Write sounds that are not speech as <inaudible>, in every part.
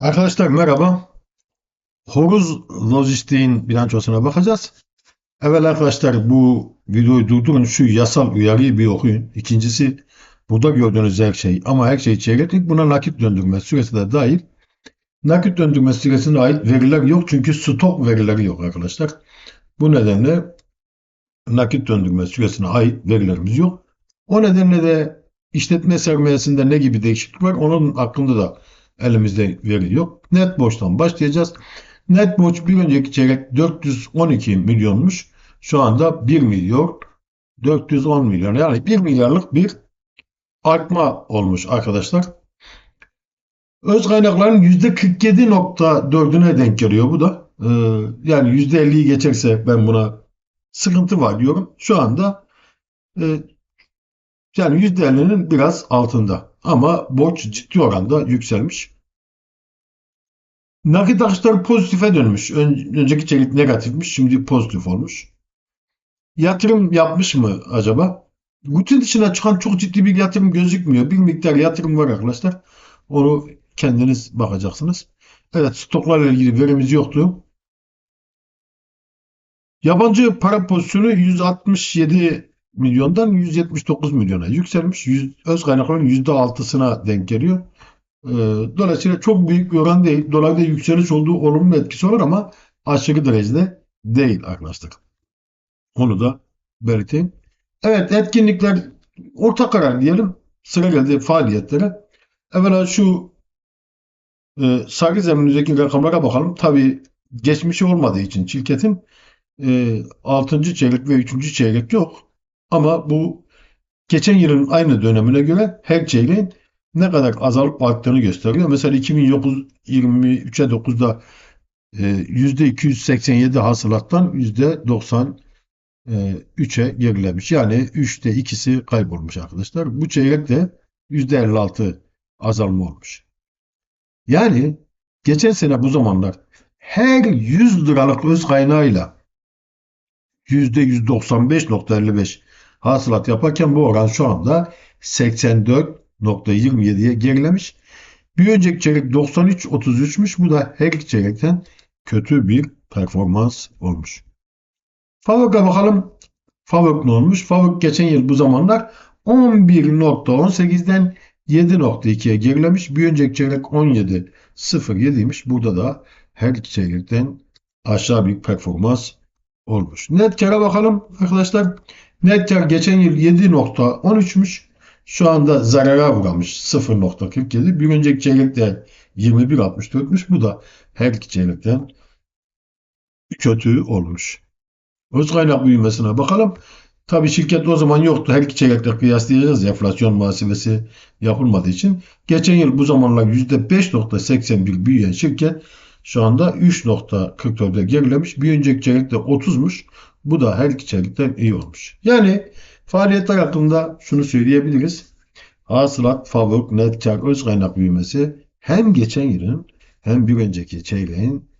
Arkadaşlar merhaba. Horuz Lojistik'in bilançosuna bakacağız. Evet arkadaşlar bu videoyu durdurun şu yasal uyarıyı bir okuyun. İkincisi burada gördüğünüz her şey ama her şey çeyreklik buna nakit döndürme süresi de dahil. Nakit döndürme süresine ait veriler yok çünkü stok verileri yok arkadaşlar. Bu nedenle nakit döndürme süresine ait verilerimiz yok. O nedenle de işletme sermayesinde ne gibi değişiklik var onun hakkında da elimizde veri yok. Net borçtan başlayacağız. Net borç bir önceki çeyrek 412 milyonmuş. Şu anda 1 milyon 410 milyon. Yani 1 milyarlık bir artma olmuş arkadaşlar. Öz kaynakların %47.4'üne denk geliyor bu da. Ee, yani %50'yi geçerse ben buna sıkıntı var diyorum. Şu anda e, yani %50'nin biraz altında. Ama borç ciddi oranda yükselmiş. Nakit akışları pozitife dönmüş. Ön- önceki çeyrek negatifmiş, şimdi pozitif olmuş. Yatırım yapmış mı acaba? Rutin dışına çıkan çok ciddi bir yatırım gözükmüyor. Bir miktar yatırım var arkadaşlar. Onu kendiniz bakacaksınız. Evet, stoklarla ilgili verimiz yoktu. Yabancı para pozisyonu 167 milyondan 179 milyona yükselmiş. Yüz- öz kaynakların %6'sına denk geliyor. Ee, Dolayısıyla çok büyük bir oran değil. Dolarda yükseliş olduğu olumlu etkisi olur ama aşırı derecede değil arkadaşlar. Onu da belirteyim. Evet etkinlikler orta karar diyelim. Sıra geldi faaliyetlere. Evvela şu e, sarı zemindeki rakamlara bakalım. Tabii geçmişi olmadığı için şirketin e, 6. çeyrek ve 3. çeyrek yok. Ama bu geçen yılın aynı dönemine göre her çeyreğin ne kadar azalıp arttığını gösteriyor. Mesela 2023'e 9'da e, %287 hasılattan %93'e gerilemiş. Yani 3'te 2'si kaybolmuş arkadaşlar. Bu çeyrekte %56 azalma olmuş. Yani geçen sene bu zamanlar her 100 liralık öz kaynağıyla %195.55 hasılat yaparken bu oran şu anda 84.27'ye gerilemiş. Bir önceki çeyrek 93.33'müş. Bu da her iki çeyrekten kötü bir performans olmuş. Favok'a bakalım. Favok ne olmuş? Favok geçen yıl bu zamanlar 11.18'den 7.2'ye gerilemiş. Bir önceki çeyrek 17.07'ymiş. Burada da her iki çeyrekten aşağı bir performans olmuş. Net kâra bakalım arkadaşlar. Net kar geçen yıl 7.13'müş. Şu anda zarara uğramış 0.47. Bir önceki çeyrekte 21.64'müş. Bu da her iki çeyrekten kötü olmuş. Öz kaynak büyümesine bakalım. Tabii şirket o zaman yoktu. Her iki çeyrekle kıyaslayacağız. Enflasyon muhasebesi yapılmadığı için. Geçen yıl bu zamanlar %5.81 büyüyen şirket şu anda 3.44'e gerilemiş. Bir önceki çeyrekte 30'muş. Bu da her iki çeyrekten iyi olmuş. Yani faaliyetler hakkında şunu söyleyebiliriz. Hasılat, favok, net kar, öz kaynak büyümesi hem geçen yılın hem bir önceki çeyreğin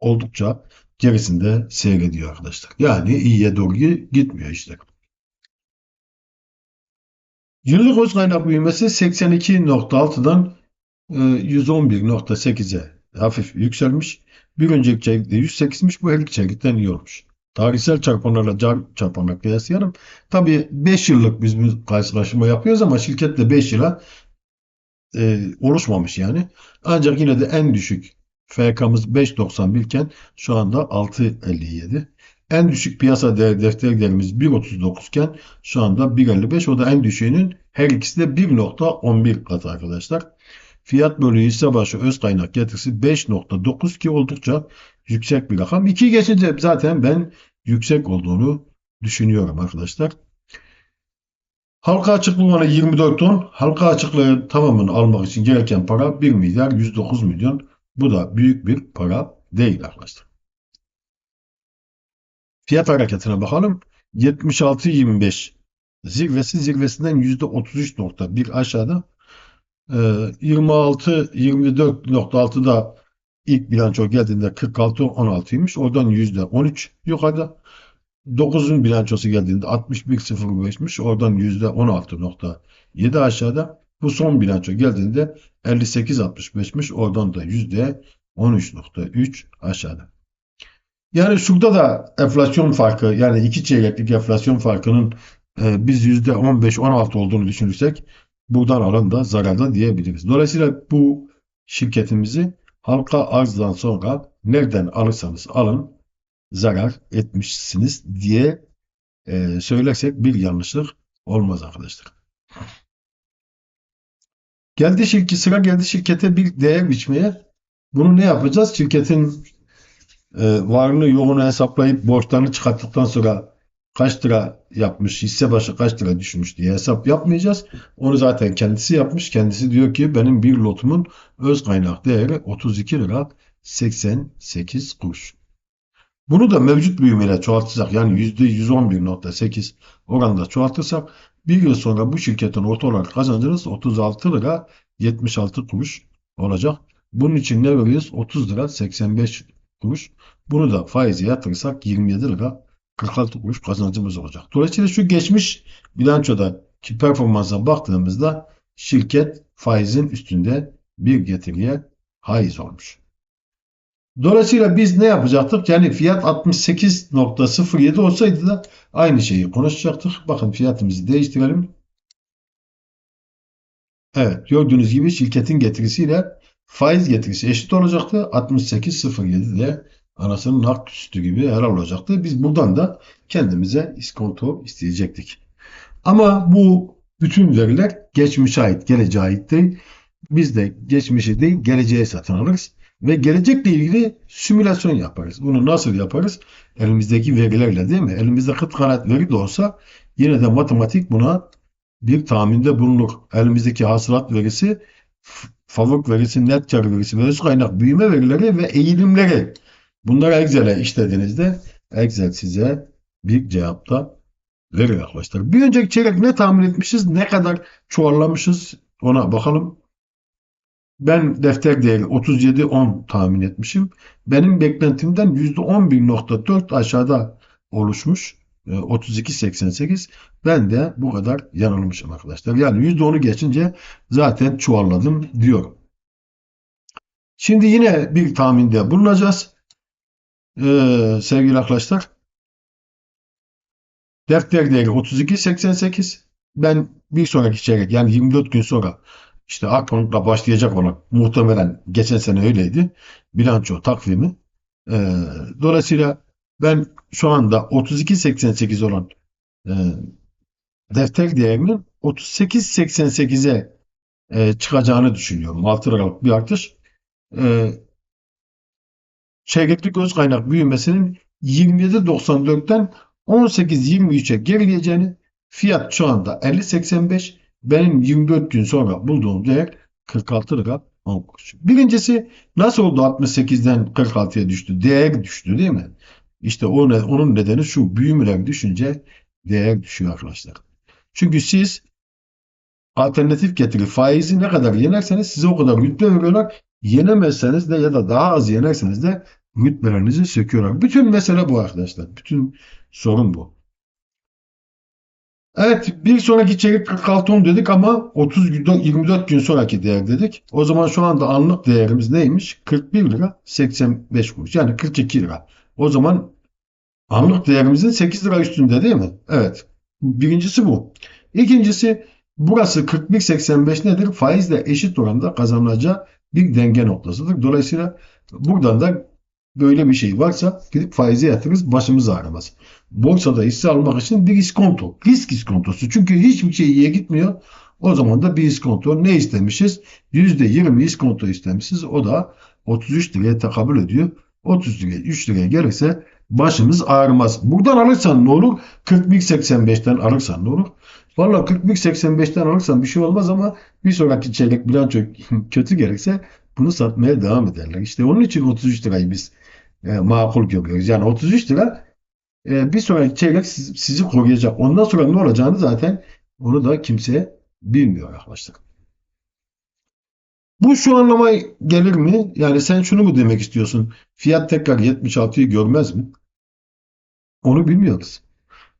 oldukça gerisinde seyrediyor arkadaşlar. Yani iyiye doğru gitmiyor işte. Yıllık öz kaynak büyümesi 82.6'dan e, 111.8'e hafif yükselmiş. Bir önceki çeyrekte 108'miş. Bu her iki çeyrekten iyi olmuş. Tarihsel çarpanlarla car çarpanla kıyaslayalım. Tabii 5 yıllık biz bir karşılaştırma yapıyoruz ama şirketle 5 yıla e, oluşmamış yani. Ancak yine de en düşük FK'mız 5.91 iken şu anda 6.57. En düşük piyasa değer defter değerimiz 1.39 iken şu anda 1.55. O da en düşüğünün her ikisi de 1.11 katı arkadaşlar. Fiyat bölü hisse başı öz kaynak getirisi 5.9 ki oldukça yüksek bir rakam. 2 geçince zaten ben yüksek olduğunu düşünüyorum arkadaşlar. Halka açıklığı oranı 24 ton. Halka açıklığı tamamını almak için gereken para 1 milyar 109 milyon. Bu da büyük bir para değil arkadaşlar. Fiyat hareketine bakalım. 76.25 zirvesi zirvesinden %33.1 aşağıda. Ee, 26-24.6'da ilk bilanço geldiğinde 46-16'ymış. Oradan %13 yukarıda. 9'un bilançosu geldiğinde 61.05'miş. Oradan %16.7 aşağıda. Bu son bilanço geldiğinde 58.65'miş. Oradan da %13.3 aşağıda. Yani şurada da enflasyon farkı yani iki çeyreklik enflasyon farkının e, biz %15-16 olduğunu düşünürsek buradan alan da zararda diyebiliriz. Dolayısıyla bu şirketimizi halka arzdan sonra nereden alırsanız alın zarar etmişsiniz diye e, söylersek bir yanlışlık olmaz arkadaşlar. Geldi şirket, sıra geldi şirkete bir değer biçmeye. Bunu ne yapacağız? Şirketin e, varını yoğunu hesaplayıp borçlarını çıkarttıktan sonra kaç lira yapmış, hisse başı kaç lira düşmüş diye hesap yapmayacağız. Onu zaten kendisi yapmış. Kendisi diyor ki benim bir lotumun öz kaynak değeri 32 lira 88 kuruş. Bunu da mevcut büyümeyle çoğaltırsak yani %111.8 oranda çoğaltırsak bir yıl sonra bu şirketin orta olarak kazancınız 36 lira 76 kuruş olacak. Bunun için ne veriyoruz? 30 lira 85 kuruş. Bunu da faize yatırırsak 27 lira 46 kuruş kazancımız olacak. Dolayısıyla şu geçmiş bilançodaki performansa baktığımızda şirket faizin üstünde bir getiriye haiz olmuş. Dolayısıyla biz ne yapacaktık? Yani fiyat 68.07 olsaydı da aynı şeyi konuşacaktık. Bakın fiyatımızı değiştirelim. Evet gördüğünüz gibi şirketin getirisiyle faiz getirisi eşit olacaktı. 68.07 de anasının hak üstü gibi helal olacaktı. Biz buradan da kendimize iskonto isteyecektik. Ama bu bütün veriler geçmişe ait, geleceğe ait değil. Biz de geçmişi değil, geleceğe satın alırız ve gelecekle ilgili simülasyon yaparız. Bunu nasıl yaparız? Elimizdeki verilerle değil mi? Elimizde kıt kanat veri de olsa yine de matematik buna bir tahminde bulunur. Elimizdeki hasılat verisi, favori verisi, net kar verisi, verisi kaynak büyüme verileri ve eğilimleri. Bunları Excel'e işlediğinizde Excel size bir cevapta verir arkadaşlar. Bir önceki çeyrek ne tahmin etmişiz, ne kadar çoğallamışız ona bakalım. Ben defter değeri 37.10 tahmin etmişim. Benim beklentimden %11.4 aşağıda oluşmuş. 32.88. Ben de bu kadar yanılmışım arkadaşlar. Yani %10'u geçince zaten çuvalladım diyorum. Şimdi yine bir tahminde bulunacağız. Ee, sevgili arkadaşlar. Defter değeri 32.88. Ben bir sonraki çeyrek yani 24 gün sonra işte Akbank'la başlayacak olan muhtemelen geçen sene öyleydi. Bilanço takvimi. Ee, dolayısıyla ben şu anda 32.88 olan e, defter değerinin 38.88'e e, çıkacağını düşünüyorum. 6 liralık bir artış. E, çeyreklik öz kaynak büyümesinin 27.94'ten 18.23'e gerileyeceğini fiyat şu anda 50.85 benim 24 gün sonra bulduğum değer 46 lira 10 kuruş. Birincisi nasıl oldu 68'den 46'ya düştü? Değer düştü değil mi? İşte onun nedeni şu büyümeler düşünce değer düşüyor arkadaşlar. Çünkü siz alternatif getiri faizi ne kadar yenerseniz size o kadar rütbe veriyorlar. Yenemezseniz de ya da daha az yenerseniz de rütbelerinizi söküyorlar. Bütün mesele bu arkadaşlar. Bütün sorun bu. Evet bir sonraki çeyrek 46 10 dedik ama 30 gün 24 gün sonraki değer dedik. O zaman şu anda anlık değerimiz neymiş? 41 lira 85 kuruş. Yani 42 lira. O zaman anlık değerimizin 8 lira üstünde değil mi? Evet. Birincisi bu. İkincisi burası 41.85 nedir? Faizle eşit oranda kazanılacağı bir denge noktasıdır. Dolayısıyla buradan da böyle bir şey varsa gidip faize yatırırız başımız ağrımaz. Borsada hisse almak için bir iskonto. Risk iskontosu. Çünkü hiçbir şey iyiye gitmiyor. O zaman da bir iskonto ne istemişiz? %20 iskonto istemişiz. O da 33 liraya tekabül ediyor. 30 liraya 3 liraya gelirse başımız ağrımaz. Buradan alırsan ne olur? 40.85'ten alırsan ne olur? Valla 40.85'ten alırsan bir şey olmaz ama bir sonraki çeyrek bilanço <laughs> kötü gelirse bunu satmaya devam ederler. İşte onun için 33 lirayı biz e, makul görüyoruz. Yani 33 lira e, bir sonraki çeyrek siz, sizi koruyacak. Ondan sonra ne olacağını zaten onu da kimse bilmiyor arkadaşlar. Bu şu anlama gelir mi? Yani sen şunu mu demek istiyorsun? Fiyat tekrar 76'yı görmez mi? Onu bilmiyoruz.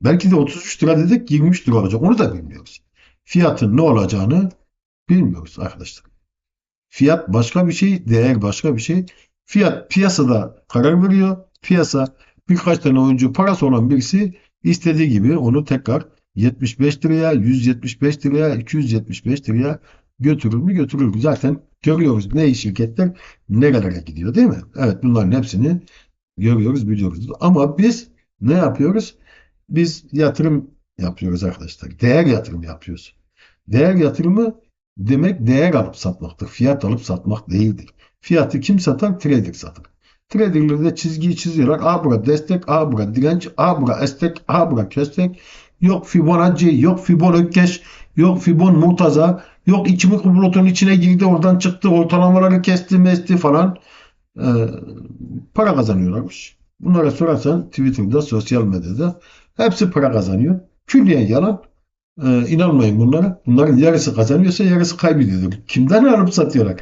Belki de 33 lira dedik 23 lira olacak. Onu da bilmiyoruz. Fiyatın ne olacağını Bilmiyoruz arkadaşlar. Fiyat başka bir şey, değer başka bir şey. Fiyat piyasada karar veriyor. Piyasa birkaç tane oyuncu parası olan birisi istediği gibi onu tekrar 75 liraya, 175 liraya, 275 liraya götürür mü götürür. Zaten görüyoruz ne şirketler nerelere gidiyor değil mi? Evet bunların hepsini görüyoruz, biliyoruz. Ama biz ne yapıyoruz? Biz yatırım yapıyoruz arkadaşlar. Değer yatırım yapıyoruz. Değer yatırımı demek değer alıp satmaktır. Fiyat alıp satmak değildir. Fiyatı kim satar? Trader satar. Traderler de çizgiyi çiziyorlar. A bura destek, A bura direnç, A bura estek, A bura köstek. Yok Fibonacci, yok Fibon Ökkeş, yok Fibon Murtaza, yok iki mikroblotun içine girdi oradan çıktı ortalamaları kesti mesti falan. Ee, para kazanıyorlarmış. Bunlara sorarsan Twitter'da, sosyal medyada hepsi para kazanıyor. Külliyen yalan. Ee, inanmayın bunlara. Bunların yarısı kazanıyorsa yarısı kaybediyor. Kimden alıp satıyorlar?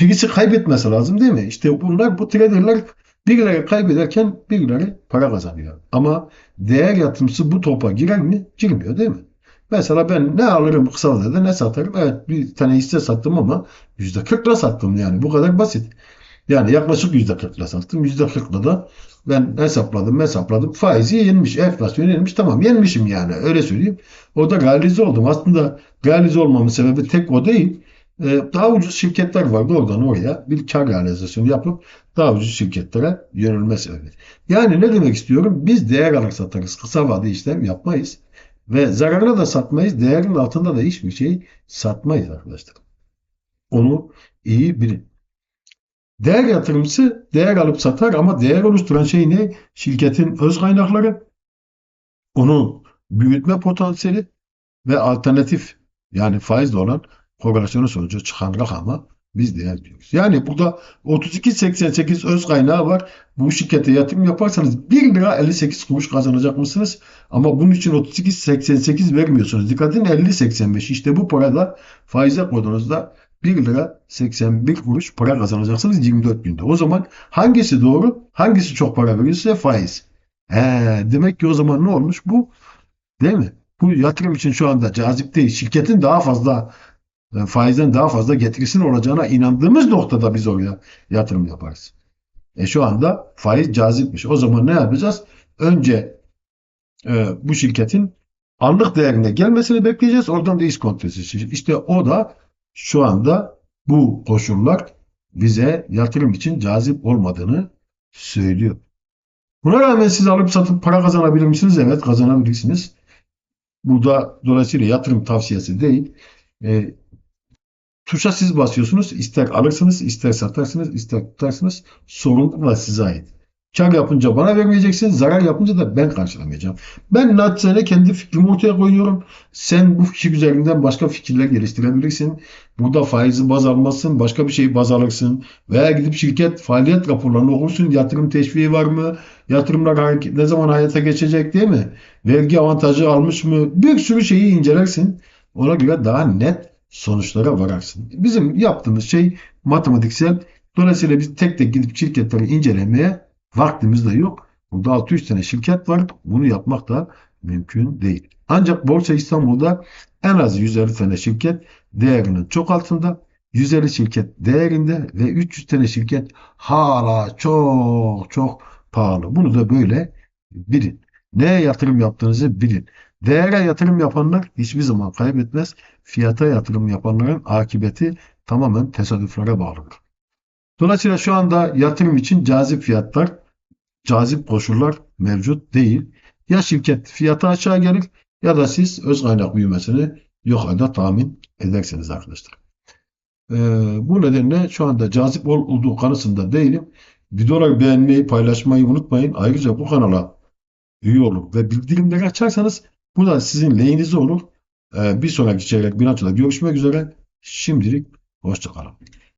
Birisi kaybetmesi lazım değil mi? İşte bunlar bu traderler birileri kaybederken birileri para kazanıyor. Ama değer yatırımcısı bu topa girer mi? Girmiyor değil mi? Mesela ben ne alırım kısa vadede ne satarım? Evet bir tane hisse sattım ama %40'la sattım yani. Bu kadar basit. Yani yaklaşık %40'la sattım. %40'la da ben hesapladım hesapladım. Faizi yenmiş. Enflasyon yenmiş. Tamam yenmişim yani. Öyle söyleyeyim. O da realize oldum. Aslında realize olmamın sebebi tek o değil. Ee, daha ucuz şirketler vardı oradan oraya bir kar realizasyonu yapıp daha ucuz şirketlere yönelme sebebi. Yani ne demek istiyorum? Biz değer alarak satarız. Kısa vade işlem yapmayız. Ve zararla da satmayız. Değerin altında da hiçbir şey satmayız arkadaşlar. Onu iyi bilin. Değer yatırımcısı değer alıp satar ama değer oluşturan şey ne? Şirketin öz kaynakları, onu büyütme potansiyeli ve alternatif yani faizle olan korelasyonu sonucu çıkan rakama biz değer diyoruz. Yani burada 32.88 öz kaynağı var. Bu şirkete yatırım yaparsanız 1 lira 58 kuruş kazanacak mısınız? Ama bunun için 32.88 vermiyorsunuz. Dikkat edin 50.85 işte bu parada faize koyduğunuzda 1 lira 81 kuruş para kazanacaksınız 24 günde. O zaman hangisi doğru? Hangisi çok para veriyor size? Faiz. He, demek ki o zaman ne olmuş? Bu değil mi? Bu yatırım için şu anda cazip değil. Şirketin daha fazla e, faizden daha fazla getirisinin olacağına inandığımız noktada biz oraya yatırım yaparız. E şu anda faiz cazipmiş. O zaman ne yapacağız? Önce e, bu şirketin anlık değerine gelmesini bekleyeceğiz. Oradan da iskonto seçeceğiz. İşte o da şu anda bu koşullar bize yatırım için cazip olmadığını söylüyor. Buna rağmen siz alıp satıp para kazanabilir misiniz? Evet kazanabilirsiniz. Burada dolayısıyla yatırım tavsiyesi değil. E, tuşa siz basıyorsunuz. İster alırsınız, ister satarsınız, ister tutarsınız. Sorumluluk size ait. Kar yapınca bana vermeyeceksin, zarar yapınca da ben karşılamayacağım. Ben naçizane kendi fikrimi ortaya koyuyorum. Sen bu fikir üzerinden başka fikirler geliştirebilirsin. Burada faizi baz almazsın, başka bir şeyi baz alırsın. Veya gidip şirket faaliyet raporlarını okursun. Yatırım teşviği var mı? Yatırımlar hareket, ne zaman hayata geçecek değil mi? Vergi avantajı almış mı? Bir sürü şeyi incelersin. Ona göre daha net sonuçlara vararsın. Bizim yaptığımız şey matematiksel. Dolayısıyla biz tek tek gidip şirketleri incelemeye vaktimiz de yok. Burada 600 tane şirket var. Bunu yapmak da mümkün değil. Ancak Borsa İstanbul'da en az 150 tane şirket değerinin çok altında. 150 şirket değerinde ve 300 tane şirket hala çok çok pahalı. Bunu da böyle bilin. Neye yatırım yaptığınızı bilin. Değere yatırım yapanlar hiçbir zaman kaybetmez. Fiyata yatırım yapanların akıbeti tamamen tesadüflere bağlıdır. Dolayısıyla şu anda yatırım için cazip fiyatlar, cazip koşullar mevcut değil. Ya şirket fiyatı aşağı gelir ya da siz öz kaynak büyümesini yukarıda tahmin edersiniz arkadaşlar. Ee, bu nedenle şu anda cazip olduğu kanısında değilim. Videoları beğenmeyi, paylaşmayı unutmayın. Ayrıca bu kanala üye olup ve bildirimleri açarsanız bu da sizin lehinize olur. Ee, bir sonraki çeyrek bilançoda görüşmek üzere. Şimdilik hoşçakalın.